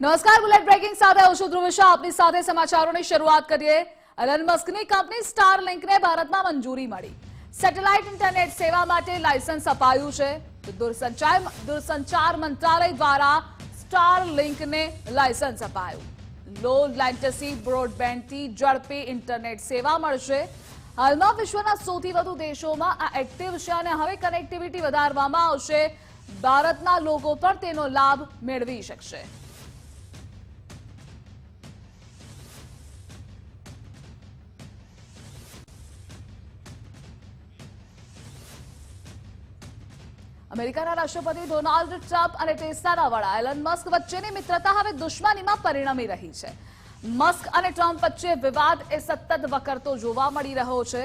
નમસ્કાર, bullet breaking સાથે હું છું ધ્રુવ શાહ. આપની સાથે સમાચારોની શરૂઆત કરીએ. એલન મસ્કની કંપની સ્ટાર લિંકને ભારતમાં મંજૂરી મળી. સેટેલાઇટ ઇન્ટરનેટ સેવા માટે લાયસન્સ અપાયું છે. દૂરસંચાર દૂરસંચાર મંત્રાલય દ્વારા સ્ટાર લિંકને લાયસન્સ અપાયું. લો લેન્ટસી, બ્રોડબેન્ડથી ઝડપી ઇન્ટરનેટ સેવા મળશે. હાલમાં વિશ્વના સૌથી વધુ દેશોમાં આ એક્ટિવ છે અને હવે કનેક્ટિવિટી વધારવામાં આવશે. ભારતના લોકો પણ તેનો લાભ મેળવી શકશે. અમેરિકાના રાષ્ટ્રપતિ ડોનાલ્ડ ટ્રમ્પ અને ટેસ્લાના વડા એલન મસ્ક વચ્ચેની મિત્રતા હવે દુશ્મનીમાં પરિણમી રહી છે. મસ્ક અને ટ્રમ્પ વચ્ચે વિવાદ એ સતત વકરતો જોવા મળી રહ્યો છે.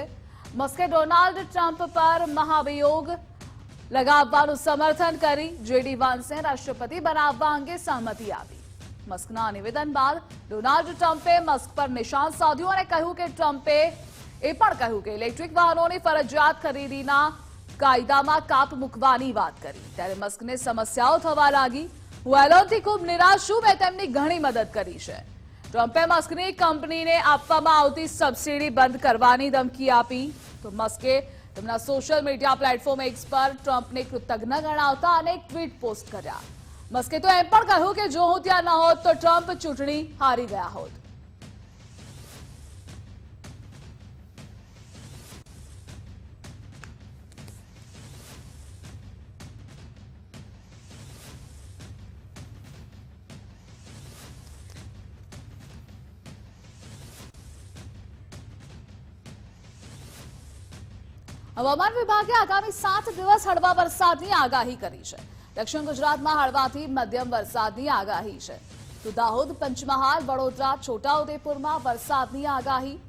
મસ્કે ડોનાલ્ડ ટ્રમ્પ પર મહાભિયોગ લગાવવાનું સમર્થન કરી જેડી વાન્સે રાષ્ટ્રપતિ બનાવવા અંગે સહમતિ આપી. મસ્કના નિવેદન બાદ ડોનાલ્ડ ટ્રમ્પે મસ્ક પર નિશાન સાધ્યું અને કહ્યું કે ટ્રમ્પે એ પણ કહ્યું કે ઇલેક્ટ્રિક વાહનોની ફરજિયાત ખરીદીના કાયદામાં કાપ મૂકવાની વાત કરી. ત્યારે મસ્કને સમસ્યાઓ થવા લાગી. હું એલોનથી ખૂબ નિરાશ છું, મેં તેમની ઘણી મદદ કરી છે. ટ્રમ્પે મસ્કની કંપનીને આપવામાં આવતી સબસિડી બંધ કરવાની ધમકી આપી. તો મસ્કે તેમના સોશિયલ મીડિયા પ્લેટફોર્મ એક્સ પર ટ્રમ્પને કૃતજ્ઞ ગણાવતા અનેક ટ્વીટ પોસ્ટ કર્યા. મસ્કે તો એમ પણ કહ્યું કે જો હું ત્યાં ન હોત તો ટ્રમ્પ ચૂંટણી હારી ગયા હોત. હવામાન વિભાગે આગામી સાત દિવસ હળવા વરસાદની આગાહી કરી છે. દક્ષિણ ગુજરાતમાં હળવાથી મધ્યમ વરસાદની આગાહી છે. તો દાહોદ, પંચમહાલ, વડોદરા, છોટાઉદેપુરમાં વરસાદની આગાહી.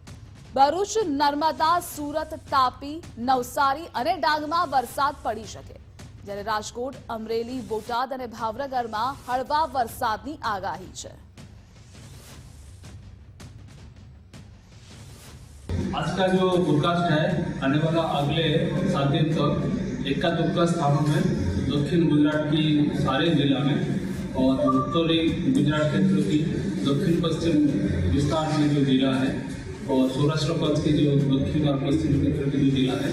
ભરૂચ, નર્મદા, સુરત, તાપી, નવસારી અને ડાંગમાં વરસાદ પડી શકે. જ્યારે રાજકોટ, અમરેલી, બોટાદ અને ભાવનગરમાં હળવા વરસાદની આગાહી છે. आज का जो फोरकास्ट है, आने वाला अगले सात दिन तक इक्का दुक्का स्थानों में, दक्षिण गुजरात की सारे जिला में और उत्तरी गुजरात क्षेत्र की दक्षिण पश्चिम विस्तार में जो जिला है और सौराष्ट्र पक्ष की जो दक्षिण और पश्चिम क्षेत्र के जो जिला है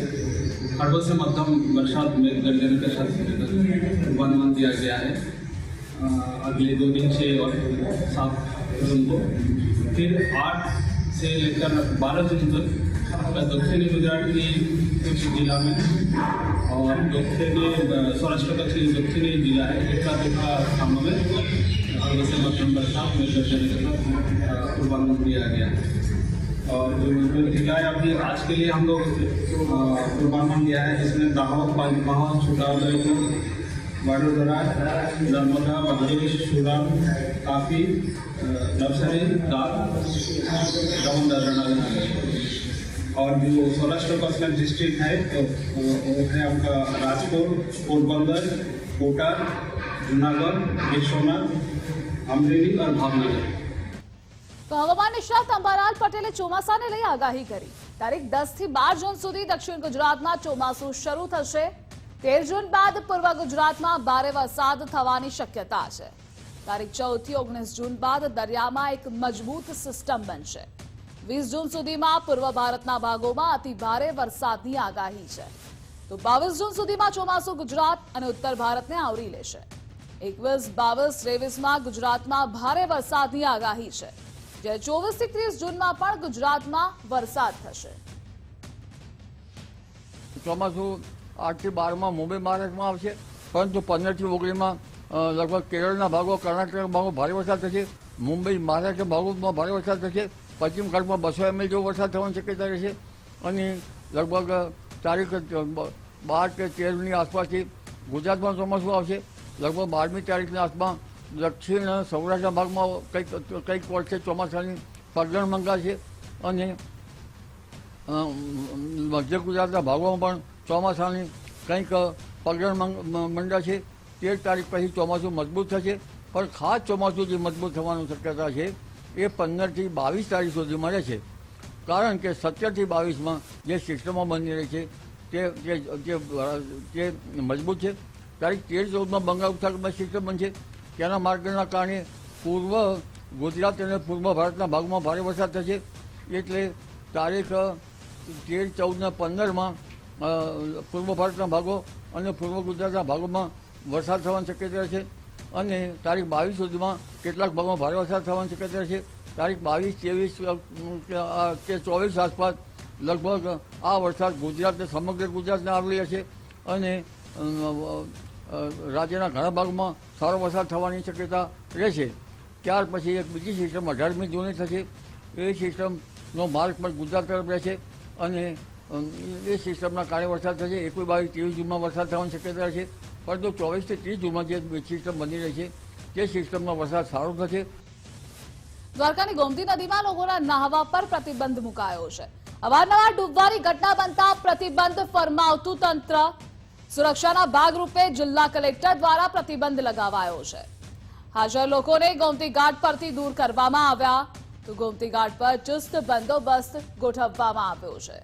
हड़बल से मध्यम बरसात में गर्जन के साथ पूर्वानुमान दिया गया है। अगले दो दिन से और सात जून को। फिर आठ से लेकर बारह जून तक दक्षिणी गुजरात की कुछ जिला में और दक्षिणी, सौराष्ट्र की दक्षिणी जिला है, एका दुक्का स्थानों में हल्के से मध्यम बरसात में पूर्वानुमान दिया गया और जो जिला है, अभी आज के लिए हम लोग पूर्वानुमान दिया है, जिसमें दाहोद छोटाउदेपुर वडोदरा नर्मदा भद्रेश सूरत काफी अ, नवसारी दाल दमन दादरा नगर हवेली। और जो सौराष्ट्र का डिस्ट्रिक्ट है तो वो वो है आपका राजकोट पोरबंदर कोटा जूनागढ़ गिर सोमनाथ अमरेली और भावनगर તો હવામાન નિષ્ણાત અંબાલાલ પટેલે ચોમાસાને લઈ આગાહી કરી તારીખ દસ થી બાર જૂન સુધી દક્ષિણ ગુજરાતમાં ચોમાસું શરૂ થશે તેર જૂન બાદ પૂર્વ ગુજરાતમાં ભારે વરસાદ થવાની શક્યતા છે. તારીખ ચૌદથી ઓગણીસ જૂન બાદ દરિયામાં એક મજબૂત સિસ્ટમ બનશે. વીસ જૂન સુધીમાં પૂર્વ ભારતના ભાગોમાં અતિ ભારે વરસાદની આગાહી છે. તો બાવીસ જૂન સુધીમાં ચોમાસું ગુજરાત અને ઉત્તર ભારતને આવરી લેશે. એકવીસ, બાવીસ, ત્રેવીસમાં ગુજરાતમાં ભારે વરસાદની આગાહી છે. જ્યારે ચોવીસથી ત્રીસ જૂનમાં પણ ગુજરાતમાં વરસાદ થશે. ચોમાસું આઠથી બારમાં મુંબઈ મહારાષ્ટ્રમાં આવશે. પરંતુ પંદરથી ઓગણીસમાં લગભગ કેરળના ભાગો, કર્ણાટકના ભાગો ભારે વરસાદ થશે. મુંબઈ મહારાષ્ટ્ર ભાગોમાં ભારે વરસાદ થશે. પશ્ચિમ ઘાટમાં બસો એમએલ જેવો વરસાદ થવાની શક્યતા રહેશે. અને લગભગ તારીખ બાર કે તેરની આસપાસથી ગુજરાતમાં ચોમાસું આવશે. લગભગ બારમી તારીખની આસપાસ દક્ષિણ સૌરાષ્ટ્રના ભાગમાં કંઈક કંઈક વર્ષે ચોમાસાની પગલણ મંગાશે. અને મધ્ય ગુજરાતના ભાગોમાં પણ ચોમાસાની કંઈક પગરણ મંડાશે તેર તારીખ પછી ચોમાસું મજબૂત થશે. પણ ખાસ ચોમાસું જે મજબૂત થવાની શક્યતા છે, એ પંદરથી બાવીસ તારીખ સુધી મળે છે. કારણ કે સત્તરથી બાવીસમાં જે સિસ્ટમો બની રહી છે, તે તે- મજબૂત છે. તારીખ તેર ચૌદમાં બંગાળ ઉપસાગરમાં સિસ્ટમ બનશે તેના માર્ગના કારણે પૂર્વ ગુજરાત અને પૂર્વ ભારતના ભાગમાં ભારે વરસાદ થશે. એટલે તારીખ તેર ચૌદ ને પંદરમાં પૂર્વ ભારતના ભાગો અને પૂર્વ ગુજરાતના ભાગોમાં વરસાદ થવાની શક્યતા છે. અને તારીખ બાવીસ સુધીમાં કેટલાક ભાગમાં ભારે વરસાદ થવાની શક્યતા છે. તારીખ બાવીસ, ત્રેવીસ કે ચોવીસ આસપાસ લગભગ આ વરસાદ ગુજરાતને, સમગ્ર ગુજરાતને આવરી હશે અને રાજ્યના ઘણા ભાગમાં સારો વરસાદ થવાની શક્યતા રહેશે. ત્યાર પછી એક બીજી સિસ્ટમ અઢારમી જૂને થશે. એ સિસ્ટમનો માર્ગ પણ ગુજરાત તરફ રહેશે. અને એ સિસ્ટમના કારણે વરસાદ થશે એકવીસ બાવીસ ત્રીસ જૂનમાં વરસાદ થવાની શક્યતા છે. પરંતુ ચોવીસથી ત્રીસ જૂનમાં જે સિસ્ટમ બની રહી છે, તે સિસ્ટમમાં વરસાદ સારો થશે. દ્વારકાની ગોમતી નદીમાં લોકોના નહાવા પર પ્રતિબંધ મુકાયો છે. અવારનવાર ડૂબવાની ઘટના બનતા પ્રતિબંધ ફરમાવતું તંત્ર. સુરક્ષાના ભાગરૂપે જિલ્લા કલેક્ટર દ્વારા પ્રતિબંધ લગાવાયો છે. હાજર લોકોને ગોમતી ઘાટ પરથી દૂર કરવામાં આવ્યા. તો ગોમતી ઘાટ પર ચુસ્ત બંદોબસ્ત ગોઠવવામાં આવ્યો છે.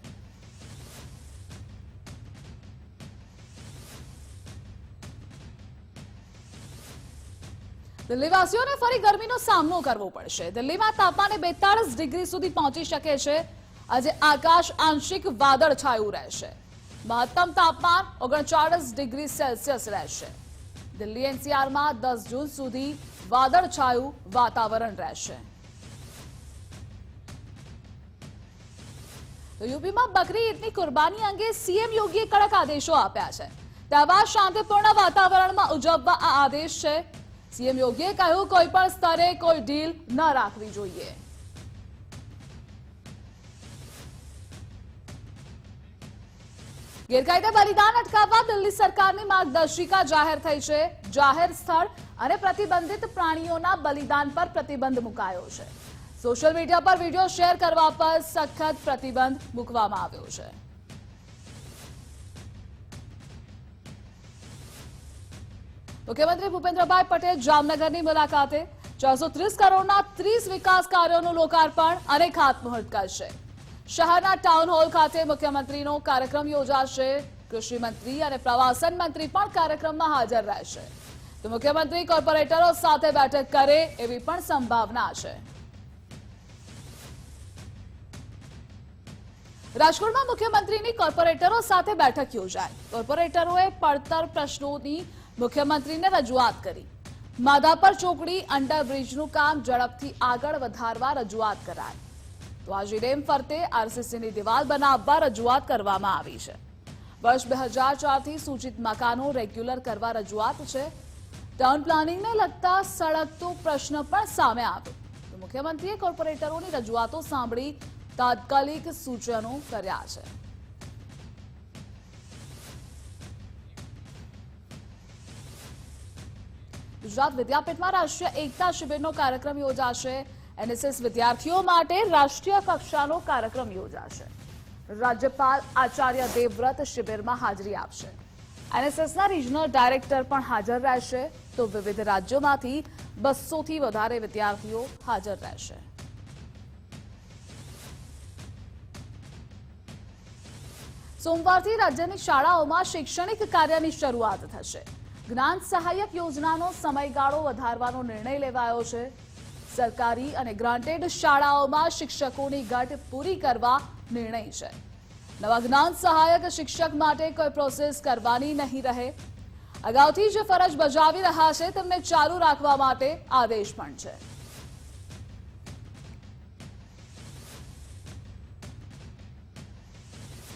દિલ્હીવાસીઓને ફરી ગરમીનો સામનો કરવો પડશે. દિલ્હીમાં તાપમાને બેતાળીસ ડિગ્રી સુધી પહોંચી શકે છે. આજે આકાશ આંશિક વાદળ છાયું રહેશે. મહત્તમ તાપમાન ઓગણચાળીસ ડિગ્રી સેલ્સિયસ રહેશે. દિલ્હી એનસીઆરમાં દસ જૂન સુધી વાદળ છાયું વાતાવરણ રહેશે. યુપીમાં બકરી ઈદની કુરબાની અંગે સીએમ યોગીએ કડક આદેશો આપ્યા છે. તેવા શાંતિપૂર્ણ વાતાવરણમાં ઉજવવા આ આદેશ છે. સીએમ યોગીએ કહ્યું, કોઈ પણ સ્તરે કોઈ ડીલ ન રાખવી જોઈએ. ગેરકાયદે બલિદાન અટકાવવા દિલ્હી સરકારની માર્ગદર્શિકા જાહેર થઈ છે. જાહેર સ્થળ અને પ્રતિબંધિત પ્રાણીઓના બલિદાન પર પ્રતિબંધ મુકાયો છે. સોશિયલ મીડિયા પર વીડિયો શેર કરવા પર સખત પ્રતિબંધ મૂકવામાં આવ્યો છે. મુખ્યમંત્રી ભૂપેન્દ્રભાઈ પટેલ જામનગરની મુલાકાતે ચારસો ત્રીસ કરોડના ત્રીસ વિકાસ કાર્યોનું લોકાર્પણ અને ખાતમુહૂર્ત કરશે. શહેરના ટાઉન હોલ ખાતે મુખ્યમંત્રીનો કાર્યક્રમ યોજાશે. કૃષિ મંત્રી અને પ્રવાસન મંત્રી પણ કાર્યક્રમમાં હાજર રહેશે. તો મુખ્યમંત્રી કોર્પોરેટરો સાથે બેઠક કરે એવી પણ સંભાવના છે. રાજકોટમાં મુખ્યમંત્રીની કોર્પોરેટરો સાથે બેઠક યોજાય કોર્પોરેટરોએ પડતર પ્રશ્નોની મુખ્યમંત્રીને રજૂઆત કરી. માધાપર ચોકડી અંડરબ્રિજનું કામ ઝડપથી આગળ વધારવા રજૂઆત કરાઈ. તો આજે ડેમ ફરતે આરસીસીની દિવાલ બનાવવા રજૂઆત કરવામાં આવી છે. વર્ષ બે હજાર ચારથી સૂચિત મકાનો રેગ્યુલર કરવા રજૂઆત છે. ટાઉન પ્લાનિંગને લગતા સળગતો પ્રશ્ન પણ સામે આવ્યો. મુખ્યમંત્રીએ કોર્પોરેટરોની રજૂઆતો સાંભળી તાત્કાલિક સૂચનો કર્યા છે. ગુજરાત વિદ્યાપીઠમાં રાષ્ટ્રીય એકતા શિબિરનો કાર્યક્રમ યોજાશે. એનએસએસ વિદ્યાર્થીઓ માટે રાષ્ટ્રીય કક્ષાનો કાર્યક્રમ યોજાશે. રાજ્યપાલ આચાર્ય દેવવ્રત શિબિરમાં હાજરી આપશે. એનએસએસના રિજનલ ડાયરેક્ટર પણ હાજર રહેશે. તો વિવિધ રાજ્યોમાંથી બસોથી વધારે વિદ્યાર્થીઓ હાજર રહેશે. સોમવારથી રાજ્યની શાળાઓમાં શૈક્ષણિક કાર્યની શરૂઆત થશે. જ્ઞાન સહાયક યોજનાનો સમયગાળો વધારવાનો નિર્ણય લેવાયો છે. સરકારી અને ગ્રાન્ટેડ શાળાઓમાં શિક્ષકોની ઘટ પૂરી કરવા નિર્ણય છે. નવા જ્ઞાન સહાયક શિક્ષક માટે કોઈ પ્રોસેસ કરવાની નહીં રહે. અગાઉથી જે ફરજ બજાવી રહ્યા છે તેમને ચાલુ રાખવા માટે આદેશ પણ છે.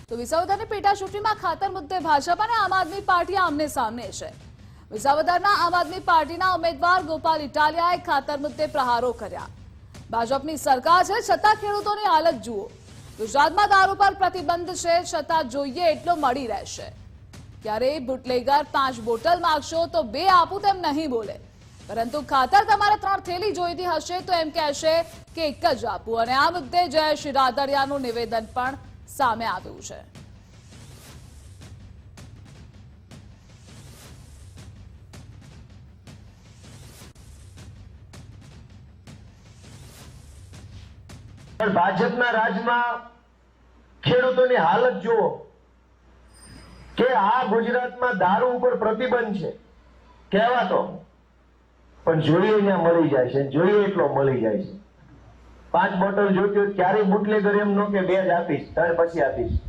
તો વિસાવદરની પેટા ચૂંટણીમાં ખાતર મુદ્દે ભાજપ અને આમ આદમી પાર્ટી આમને સામને છે. વિસાવદરના આમ આદમી પાર્ટીના ઉમેદવાર ગોપાલ ઇટાલિયાએ ખાતર મુદ્દે પ્રહારો કર્યા. ભાજપની સરકાર છે, છતાં ખેડૂતોની હાલત જુઓ. ગુજરાતમાં દારૂ પર પ્રતિબંધ છે, છતાં જોઈએ એટલો મળી રહેશે. ક્યારેય બુટલેગર પાંચ બોટલ માંગશો તો બે આપું તેમ નહીં બોલે. પરંતુ ખાતર તમારે ત્રણ થેલી જોઈતી હશે તો એમ કહેશે કે એક જ આપું. અને આ મુદ્દે જયેશ રાદડિયાનું નિવેદન પણ સામે આવ્યું છે. પણ ભાજપના રાજમાં ખેડૂતોની હાલત જુઓ કે આ ગુજરાતમાં દારૂ ઉપર પ્રતિબંધ છે. કહેવાતો. પણ જોઈએ ત્યાં મળી જાય છે. જોઈએ એટલો મળી જાય છે. પાંચ બોટલ જોતી ક્યારેય બુટલેગર એમ નો કે બે જ આપીશ, ત્રણ પછી આપીશ.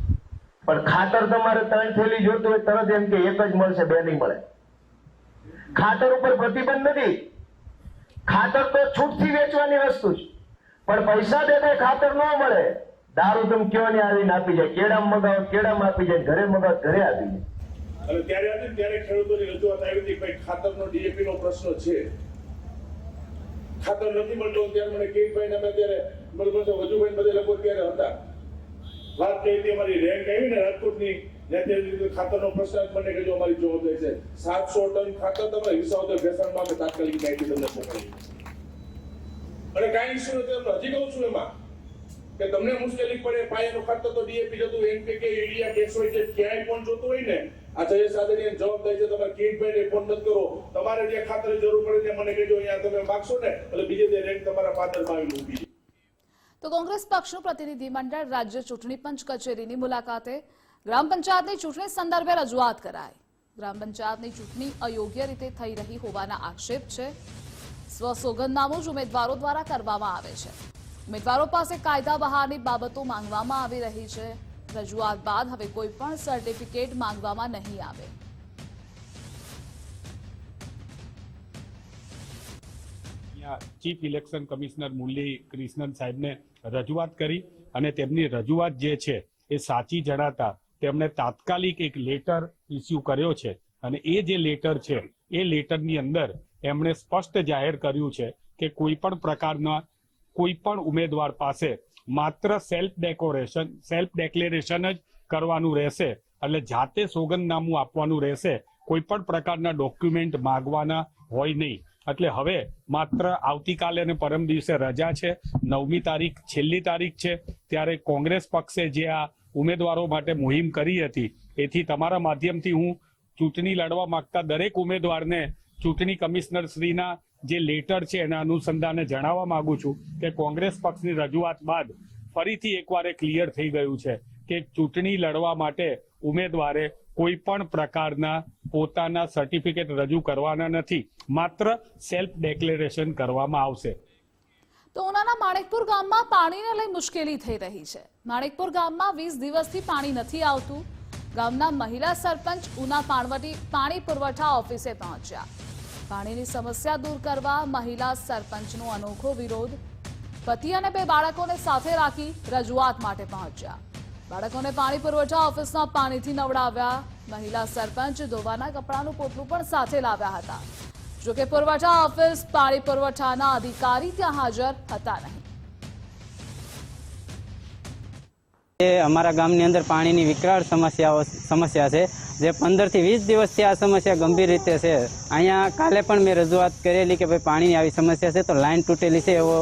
પણ ખાતર તમારે ત્રણ થેલી જોતું હોય તરત એમ કે એક જ મળશે, બે નહીં મળે. ખાતર ઉપર પ્રતિબંધ નથી. ખાતર તો છૂટથી વેચવાની વસ્તુ છે. પણ પૈસા દેતા ખાતર ન મળે. દારૂ તમે કયો ને આવીને આપી જાય? કેળામાં મગાવો, કેળામાં આપી જાય, ઘરે મગાવો, ઘરે આપી જાય. અને ત્યારે હતી ત્યારે ખેડૂતોની રજૂઆત આવી હતી ભાઈ ખાતરનો ડીએપી નો પ્રશ્ન છે. ખાતર નથી મળતું, ત્યારે મને ને અમે ત્યારે બરોબર છે વજુભાઈ બધે લોકો ત્યારે હતા. વાત કહી હતી, અમારી રેન્ક આવી ને રાજકોટની ખાતરનો પ્રશ્ન મને કહેજો અમારી જવાબદારી છે. સાતસો ટન ખાતર તમે વિસાવદર ભેસાણમાં અમે તાત્કાલિક માહિતી તમને મોકલી અને કાંઈ ઇસ્યુ નથી, હજી કહું છું એમાં કે તમને મુશ્કેલી પડે પાયાનું ખાતર તો ડીએપી જતું એનપીકે યુરિયા કેસોય કે ક્યાંય પણ જોતું હોય ને, આ જયેશ આદરની જવાબદારી છે, તમારે કિરીટભાઈને ફોન નથી કરો તમારે જે ખાતર જરૂર પડે ત્યાં મને કહેજો, અહીંયા તમે માગશો ને, એટલે બીજે તે રેન્ક તમારા પાદરમાં આવીને ઊભી છે તો કોંગ્રેસ પક્ષનું પ્રતિનિધિ મંડળ રાજ્ય ચૂંટણી પંચ કચેરીની મુલાકાતે ગ્રામ પંચાયતની ચૂંટણી સંદર્ભે રજૂઆત કરાઈ. ગ્રામ પંચાયતની ચૂંટણી અયોગ્ય રીતે થઈ રહી હોવાના આક્ષેપ છે. સ્વસોગંદનામું જ ઉમેદવારો દ્વારા કરવામાં આવે છે. ઉમેદવારો પાસે કાયદા બહારની બાબતો માંગવામાં આવી રહી છે. રજૂઆત બાદ હવે કોઈ પણ સર્ટિફિકેટ માંગવામાં નહીં આવે. Chief election commissioner Murali Krishnan સાહેબને રજૂઆત કરી અને તેમની રજૂઆત જે છે એ સાચી જણાતા તેમણે તાત્કાલિક એક લેટર ઇસ્યુ કર્યો છે. અને એ જે લેટર છે, એ લેટરની અંદર એમણે સ્પષ્ટ જાહેર કર્યું છે કે કોઈ પણ પ્રકારના કોઈ પણ ઉમેદવાર પાસે માત્ર સેલ્ફ ડેકોરેશન સેલ્ફ ડેક્લેરેશન જ કરવાનું રહેશે એટલે જાતે સોગંદનામું આપવાનું રહેશે. કોઈ પણ પ્રકારના ડોક્યુમેન્ટ માગવાના હોય નહીં. એટલે હવે માત્ર આવતીકાલે અને પરમ દિવસે રજા છે. નવમી તારીખ છેલ્લી તારીખ છે. ત્યારે કોંગ્રેસ પક્ષે જે આ ઉમેદવારો માટે મુહિમ કરી હતી, એથી તમારા માધ્યમથી હું ચૂંટણી લડવા માંગતા દરેક ઉમેદવારને ચૂંટણી કમિશનર શ્રીના જે લેટર છે એના અનુસંધાને જણાવવા માંગુ છું કે કોંગ્રેસ પક્ષની રજૂઆત બાદ ફરીથી એકવાર એ ક્લિયર થઈ ગયું છે કે ચૂંટણી લડવા માટે ઉમેદવારે કોઈ પણ પ્રકારના પોતાના સર્ટિફિકેટ રજૂ કરવાના નથી, માત્ર સેલ્ફ ડેક્લેરેશન કરવામાં આવશે. તો ઉનાના માણેકપુર ગામમાં પાણીને લઈ મુશ્કેલી થઈ રહી છે. માણેકપુર ગામમાં વીસ દિવસથી પાણી નથી આવતું. ગામના મહિલા સરપંચ ઉના પાણવટી પાણી પુરવઠા ઓફિસે પહોંચ્યા. પાણીની સમસ્યા દૂર કરવા મહિલા સરપંચનો અનોખો વિરોધ. પતિ અને બે બાળકોને સાથે રાખી રજૂઆત માટે પહોંચ્યા. બાળકોને પાણી પુરવઠા ઓફિસના પાણીથી નવડાવ્યા. મહિલા સરપંચ ધોવાના કપડાનું પોટલું પણ સાથે લાવ્યા હતા. જોકે પુરવઠા ઓફિસ પાણી પુરવઠાના અધિકારી ત્યાં હાજર હતા નહીં. એ અમારા ગામની અંદર પાણીની વિકરાળ સમસ્યાઓ સમસ્યા છે. જે પંદરથી વીસ દિવસથી આ સમસ્યા ગંભીર રીતે છે. અહીંયા કાલે પણ મેં રજૂઆત કરેલી કે ભાઈ પાણીની આવી સમસ્યા છે, તો લાઈન તૂટેલી છે એવો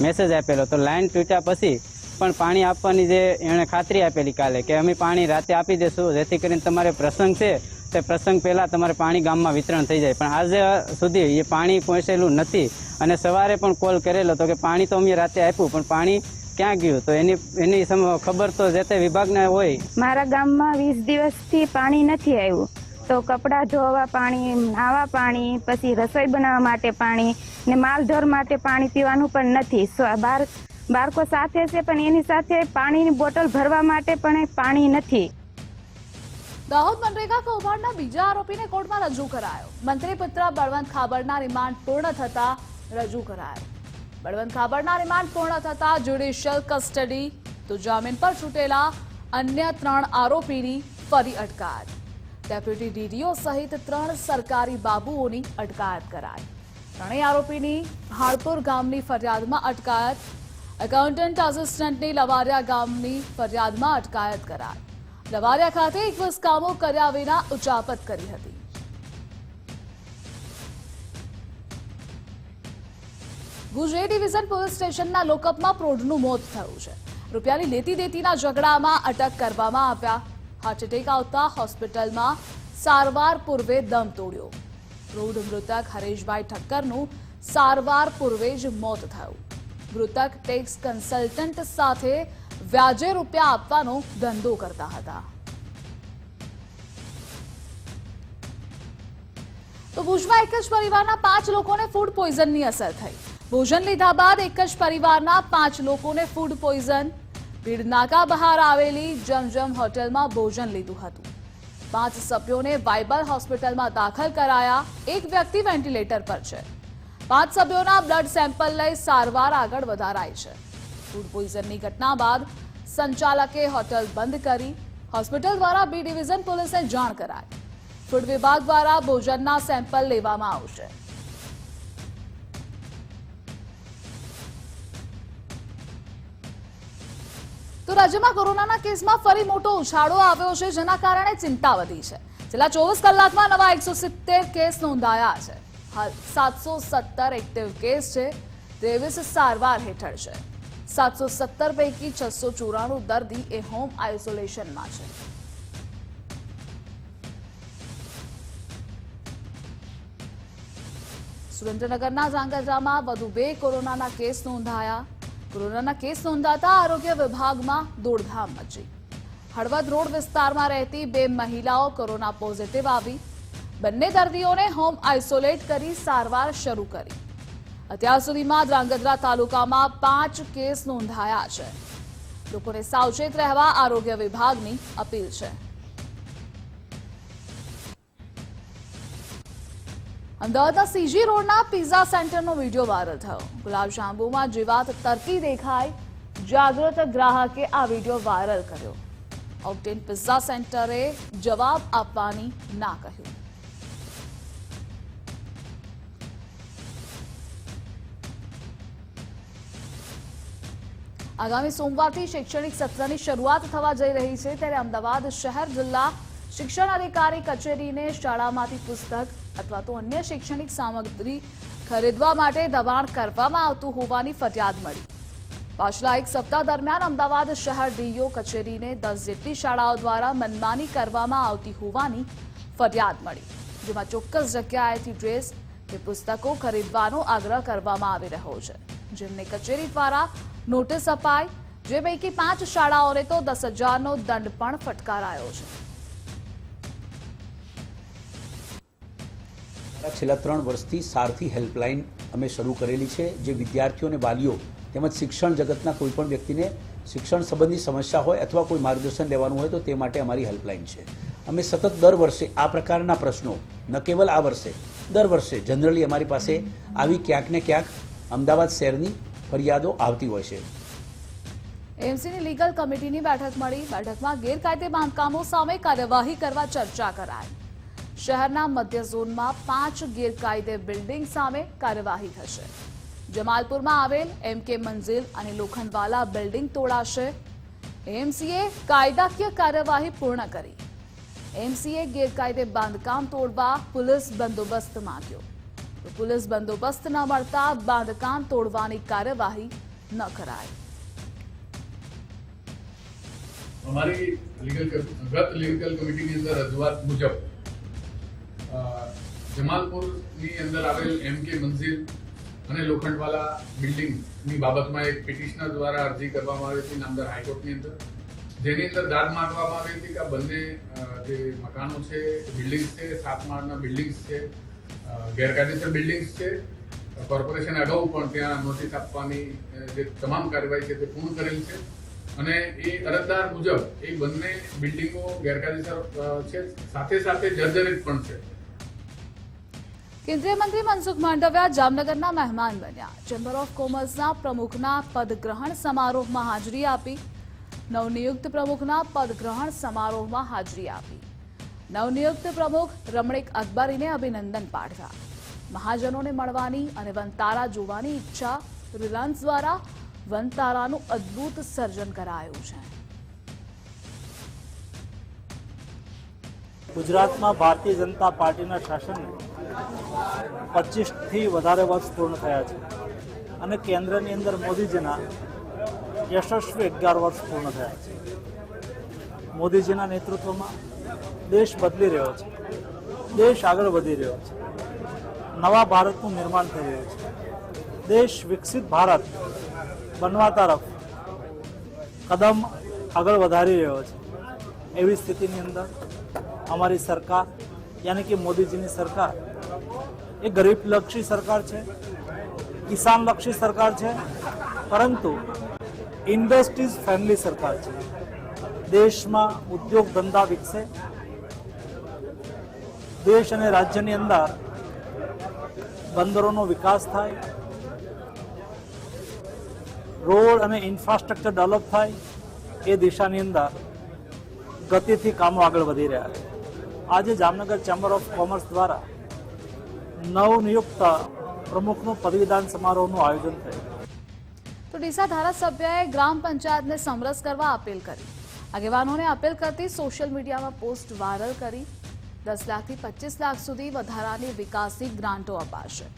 મેસેજ આપેલો. તો લાઈન તૂટ્યા પછી પણ પાણી આપવાની જે એણે ખાતરી આપેલી કાલે કે અમે પાણી રાતે આપી દેશું, જેથી કરીને તમારે પ્રસંગ છે, તે પ્રસંગ પહેલાં તમારે પાણી ગામમાં વિતરણ થઈ જાય. પણ આજે સુધી એ પાણી પહોંચેલું નથી. અને સવારે પણ કોલ કરેલો તો કે પાણી તો અમે રાતે આપ્યું, પણ પાણી ક્યાં ગયું? તો એની એની સમ- ખબર તો જે તે વિભાગને હોય. મારા ગામમાં વીસ દિવસથી પાણી નથી આવ્યું. તો કપડાં ધોવા પાણી નાવા પાણી પછી રસોઈ બનાવવા માટે પાણી ને માલધોર માટે પાણી પીવાનું પણ નથી. બાર બાળકો સાથે છે પણ એની સાથે પાણીની બોટલ ભરવા માટે પણ પાણી નથી. દાહોદ મનરેગા કૌભાંડના બીજા આરોપીને કોર્ટમાં રજૂ કરાયો. મંત્રી પુત્ર બળવંત ખાબડના રિમાન્ડ પૂર્ણ થતા રજૂ કરાયો. બળવંત ખાબડના રિમાન્ડ પૂર્ણ થતા જ્યુડિશિયલ કસ્ટડી તો જામીન પર છૂટેલા અન્ય ત્રણ આરોપીની ફરી અટકાયત. ડેપ્યુટી ડીડીઓ સહિત ત્રણ સરકારી બાબુઓની અટકાયત કરાઈ. ત્રણેય આરોપીની હાળપુર ગામની ફરિયાદમાં અટકાયત. એકાઉન્ટન્ટ આસિસ્ટન્ટની લવારિયા ગામની ફરિયાદમાં અટકાયત કરાઈ. લવારિયા ખાતે એકવીસ કામો કર્યા વિના ઉચાપત કરી હતી. ભુજ ડિવિઝન પોલીસ સ્ટેશનના લોકઅપમાં પ્રૌઢનું મોત થયું છે. રૂપિયાની લેતી દેતીના ઝઘડામાં અટક કરવામાં આવ્યા. હાર્ટ એટેક આવતા હોસ્પિટલમાં સારવાર પૂર્વે દમ તોડ્યો. પ્રૌઢ મૃતક હરેશભાઈ ઠક્કરનું સારવાર પૂર્વે જ મોત થયું. મૃતક ટેક્સ કન્સલ્ટન્ટ સાથે વ્યાજે રૂપિયા આપવાનો ધંધો કરતા હતા. તો ભુજમાં એક જ પરિવારના પાંચ લોકોને ફૂડ પોઈઝનની અસર થઈ. ભોજન લીધા બાદ એક જ પરિવારના પાંચ લોકોને ફૂડ પોઈઝન ભીડ બહાર આવેલી જમજમ હોટેલમાં ભોજન લીધું હતું. પાંચ સભ્યોને વાઇબલ હોસ્પિટલમાં દાખલ કરાયા. એક વ્યક્તિ વેન્ટિલેટર પર છે. પાંચ સભ્યોના બ્લડ સેમ્પલ લઈ સારવાર આગળ વધારાઈ છે. ફૂડ પોઈઝનની ઘટના બાદ સંચાલકે હોટેલ બંધ કરી હોસ્પિટલ દ્વારા બી ડિવિઝન પોલીસને જાણ કરાઈ. ફૂડ વિભાગ દ્વારા ભોજનના સેમ્પલ લેવામાં આવશે. રાજ્યમાં કોરોનાના કેસમાં ફરી મોટો ઉછાળો આવ્યો છે, જેના કારણે ચિંતા વધી છે. છેલ્લા ચોવીસ કલાકમાં નવા એકસો સિત્તેર કેસ નોંધાયા છે. હાલ સાતસો એક્ટિવ કેસ છે, ત્રેવીસ સારવાર હેઠળ છે. સાતસો સત્તર પૈકી છસો ચોરાણું દર્દી એ હોમ આઇસોલેશનમાં છે. સુરેન્દ્રનગરના ઝાંગરજામાં વધુ બે કોરોનાના કેસ નોંધાયા. કોરોનાના કેસ નોંધાતા આરોગ્ય વિભાગમાં દોડધામ મચી. હળવદ રોડ વિસ્તારમાં રહેતી બે મહિલાઓ કોરોના પોઝિટિવ આવી. બંને દર્દીઓને હોમ આઇસોલેટ કરી સારવાર શરૂ કરી. અત્યાર સુધીમાં ધ્રાંગધ્રા તાલુકામાં પાંચ કેસ નોંધાયા છે. લોકોને સાવચેત રહેવા આરોગ્ય વિભાગની અપીલ છે. અમદાવાદના સીજી રોડના પિઝા સેન્ટરનો વીડિયો વાયરલ થયો. ગુલાબ જીવાત તરતી દેખાય જાગૃત ગ્રાહકે આ વીડિયો વાયરલ કર્યો. ઓક્ટેન પિઝા સેન્ટરે જવાબ આપવાની ના કહ્યું. આગામી સોમવારથી શૈક્ષણિક સત્રની શરૂઆત થવા જઈ રહી છે. ત્યારે અમદાવાદ શહેર જિલ્લા શિક્ષણ અધિકારી કચેરીને શાળામાંથી પુસ્તક અથવા તો અન્ય શૈક્ષણિક સામગ્રી ખરીદવા માટે દબાણ કરવામાં આવતું હોવાની ફરિયાદ મળી. પાછલા એક સપ્તાહ દરમિયાન અમદાવાદ શહેર ડીઓ કચેરીને દસ જેટલી શાળાઓ દ્વારા મનમાની કરવામાં આવતી હોવાની ફરિયાદ મળી, જેમાં ચોક્કસ જગ્યાએથી ડ્રેસ કે પુસ્તકો ખરીદવાનો આગ્રહ કરવામાં આવી રહ્યો છે, જેમને કચેરી દ્વારા નોટિસ અપાઈ, જે પૈકી પાંચ શાળાઓને તો દસ હજારનો દંડ પણ ફટકારાયો છે. છેલ્લા ત્રણ વર્ષથી સારથી હેલ્પલાઇન અમે શરૂ કરેલી છે, જે વિદ્યાર્થીઓ અને વાલીઓ તેમજ શિક્ષણ જગતના કોઈપણ વ્યક્તિને શિક્ષણ સંબંધી સમસ્યા હોય અથવા કોઈ માર્ગદર્શન લેવાનું હોય તો તે માટે અમારી હેલ્પલાઇન છે. અમે સતત દર વર્ષે આ પ્રકારના પ્રશ્નો, ન કેવલ આ વર્ષે, દર વર્ષે જનરલી અમારી પાસે આવી ક્યાંક ને ક્યાંક અમદાવાદ શહેરની ફરિયાદો આવતી હોય છે. એમસીની લીગલ કમિટીની બેઠક મળી. બેઠકમાં ગેરકાયદે બાંધકામો સામે કાર્યવાહી કરવા ચર્ચા કરાઈ. શહેરના મધ્ય ઝોનમાં પાંચ ગેરકાયદે બિલ્ડિંગ સામે કાર્યવાહી થશે. જમાલપુરમાં આવેલ એમ કે મંઝિલ અને લોખંડવાલા બિલ્ડિંગ તોડાશે. એમસીએ કાયદાકીય કાર્યવાહી પૂર્ણ કરી. એમસીએ ગેરકાયદે બાંધકામ તોડવા પોલીસ બંદોબસ્ત માંગ્યો. પોલીસ બંદોબસ્ત ન મળતા બાંધકામ તોડવાની કાર્યવાહી ન કરાય. અમારી લીગલ લીગલ કમિટીની અંદર રજૂઆત મુજબ જમાલપુરની અંદર આવેલ એમ કે મંઝિલ અને લોખંડવાલા બિલ્ડિંગની બાબતમાં એક પિટિશનર દ્વારા અરજી કરવામાં આવી હતી નામદાર હાઈકોર્ટની અંદર. જેની અંદર દાદ માંગવામાં આવી હતી કે આ બંને જે મકાનો છે, બિલ્ડિંગ્સ છે, સાત માળના બિલ્ડિંગ્સ છે ગેરકાયદેસર બિલ્ડિંગ્સ છે, કોર્પોરેશન અગાઉ પણ ત્યાં નોટિસ આપવાની જે તમામ કાર્યવાહી છે તે પૂર્ણ કરેલ છે. અને એ અરજદાર મુજબ એ બંને બિલ્ડિંગો ગેરકાયદેસર છે, સાથે સાથે જર્જરિત પણ છે. કેન્દ્રીય મંત્રી મનસુખ માંડવિયા જામનગરના મહેમાન બન્યા. ચેમ્બર ઓફ કોમર્સના પ્રમુખના પદગ્રહણ સમારોહમાં હાજરી આપી. નવનિયુક્ત પ્રમુખના પદગ્રહણ સમારોહમાં હાજરી આપી. નવનિયુક્ત પ્રમુખ રમણીક અકબરીને અભિનંદન પાઠવ્યા. મહાજનોને મળવાની અને વનતારા જોવાની ઈચ્છા રિલાયન્સ દ્વારા વનતારાનું અદ્ભુત સર્જન કરાયું છે. ગુજરાતમાં ભારતીય જનતા પાર્ટીના શાસન પચીસથી વધારે વર્ષ પૂર્ણ થયા છે અને કેન્દ્રની અંદર મોદીજીના યશસ્વી અગિયાર વર્ષ પૂર્ણ થયા છે. મોદીજીના નેતૃત્વમાં દેશ બદલી રહ્યો છે. દેશ આગળ વધી રહ્યો છે. નવા ભારતનું નિર્માણ થઈ રહ્યું છે. દેશ વિકસિત ભારત બનવા તરફ કદમ આગળ વધારી રહ્યો છે. એવી સ્થિતિની અંદર અમારી સરકાર, યાની કે મોદીજીની સરકાર, એ ગરીબલક્ષી સરકાર છે, કિસાનલક્ષી સરકાર છે, પરંતુ ઇન્ડસ્ટ્રીઝ ફેમિલી સરકાર છે. દેશમાં ઉદ્યોગ ધંધા વિકસે. દેશ અને રાજ્યની અંદર બંદરોનો વિકાસ થાય. રોડ અને ઇન્ફ્રાસ્ટ્રક્ચર ડેવલપ થાય. એ દિશાની અંદર ગતિથી કામો આગળ વધી રહ્યા છે. આજે જામનગર ચેમ્બર ઓફ કોમર્સ દ્વારા નવનિયુક્ત પ્રમુખનું પદવીદાન સમારોહનું આયોજન થયું. તો ડીસા ધારાસભ્યએ ગ્રામ પંચાયતને સમરસ કરવા અપીલ કરી. આગેવાનોને અપીલ કરતી સોશિયલ મીડિયામાં પોસ્ટ વાયરલ કરી. દસ લાખથી પચીસ લાખ સુધી વધારાની વિકાસની ગ્રાન્ટો અપાશે.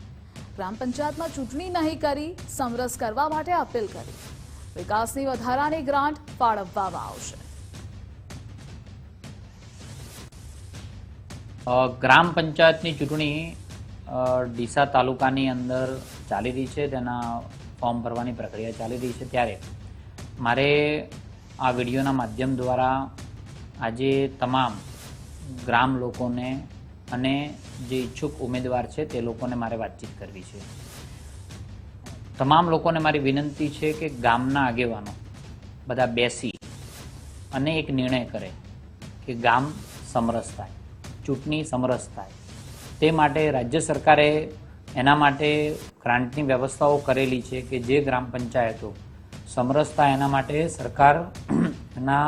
ગ્રામ પંચાયતમાં ચૂંટણી નહીં કરી, સમરસ કરવા માટે અપીલ કરી. વિકાસની વધારાની ગ્રાન્ટ ફાળવવામાં આવશે. ગ્રામ પંચાયતની ચૂંટણી ડીસા તાલુકાની અંદર ચાલી રહી છે. તેના ફોર્મ ભરવાની પ્રક્રિયા ચાલી રહી છે ત્યારે. મારે આ વિડીયોના માધ્યમ દ્વારા આજે તમામ ગ્રામ લોકોને અને જે ઈચ્છુક ઉમેદવાર છે તે લોકોને મારે વાતચીત કરવી છે. તમામ લોકોને મારી વિનંતી છે કે ગામના આગેવાનો બધા બેસી અને એક નિર્ણય કરે કે ગામ સમરસ થાય. ચૂંટણી સમરસ થાય. તે માટે રાજ્ય સરકારે એના માટે ગ્રાન્ટની વ્યવસ્થાઓ કરેલી છે કે જે ગ્રામ પંચાયતો સમરસ થાય એના માટે સરકાર એના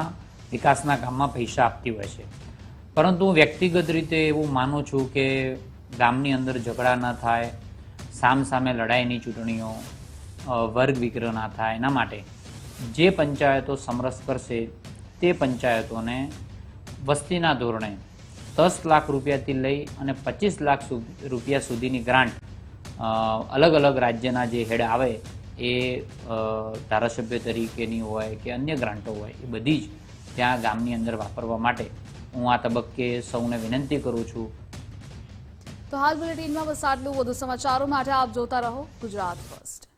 વિકાસના કામમાં પૈસા આપતી હોય છે. પરંતુ હું વ્યક્તિગત રીતે એવું માનું છું કે ગામની અંદર ઝઘડા ન થાય સામ સામે લડાઈની ચૂંટણીઓ વર્ગ વિગ્રહ ના થાય, એના માટે જે પંચાયતો સમરસ કરશે તે પંચાયતોને વસ્તીના ધોરણે દસ લાખ રૂપિયાથી લઈ અને પચીસ લાખ રૂપિયા સુધીની ગ્રાન્ટ અલગ અલગ રાજ્યના જે હેડ આવે એ ધારાસભ્ય તરીકેની હોય કે અન્ય ગ્રાન્ટો હોય, એ બધી જ ત્યાં ગામની અંદર વાપરવા માટે હું આ તબક્કે સૌને વિનંતી કરું છું. તો હાલ બુલેટિનમાં બસ આટલું. વધુ સમાચારો માટે આપ જોતા રહો ગુજરાત ફર્સ્ટ.